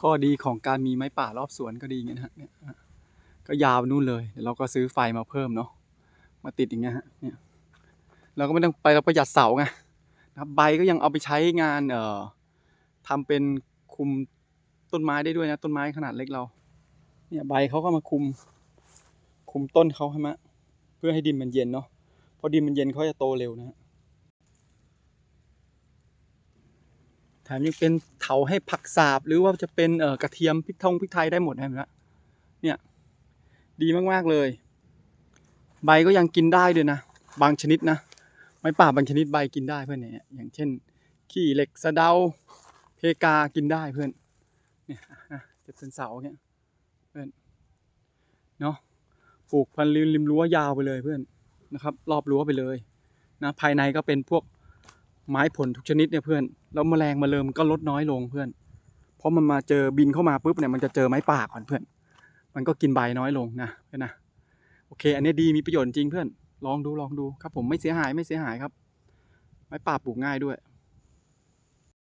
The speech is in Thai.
ข้อดีของการมีไม้ป่ารอบสวนก็ดีอย่างเงี้ยฮะเนี่ยก็ยาวนู่นเลยเดี๋ยวเราก็ซื้อไฟมาเพิ่มเนาะมาติดอย่างเงี้ยฮะเนี่ยเราก็ไม่ต้องไปเราประหยัดเสาไงนะครับใบก็ยังเอาไปใช้งานเอ่อทำเป็นคุมต้นไม้ได้ด้วยนะ ต้นไม้ขนาดเล็กเรา เนี่ยใบเขาก็มาคุม คุมต้นเขาใช่ไหมเพื่อให้ดินมันเย็นเนาะพอดินมันเย็นเขาจะโตเร็วนะฮะ แถมยังเป็นเถาให้ผักสาบ หรือว่าจะเป็นเอ่อกระเทียมพริกทงพริกไทยได้หมดเห็นะเนี่ยดีมากๆเลย ใบก็ยังกินได้ด้วยนะ บางชนิดนะ ไม้ป่าบางชนิดใบกินได้เพื่อนเนี่ยอย่างเช่น ขี้เหล็กสะเดาเพกากินได้เพื่อนเนี่ยนะจะเป็นเสาเนี่ยเพื่อนเนาะปลูกพันริมริมรั้วยาวไปเลยเพื่อนนะครับ รอบรั้วไปเลยนะภายในก็เป็นพวก ไม้ผลทุกชนิดเนี่ยเพื่อนแล้วแมลงมาเริ่มก็ลดน้อยลงเพื่อน เพราะมันมาเจอบินเข้ามาปุ๊บเนี่ยมันจะเจอไม้ป่าก่อนเพื่อน มันก็กินใบน้อยลงนะเพื่อนนะโอเค อันนี้ดีมีประโยชน์จริงเพื่อนลองดูลองดูครับผมไม่เสียหายไม่เสียหายครับ ไม้ป่าปลูกง่ายด้วย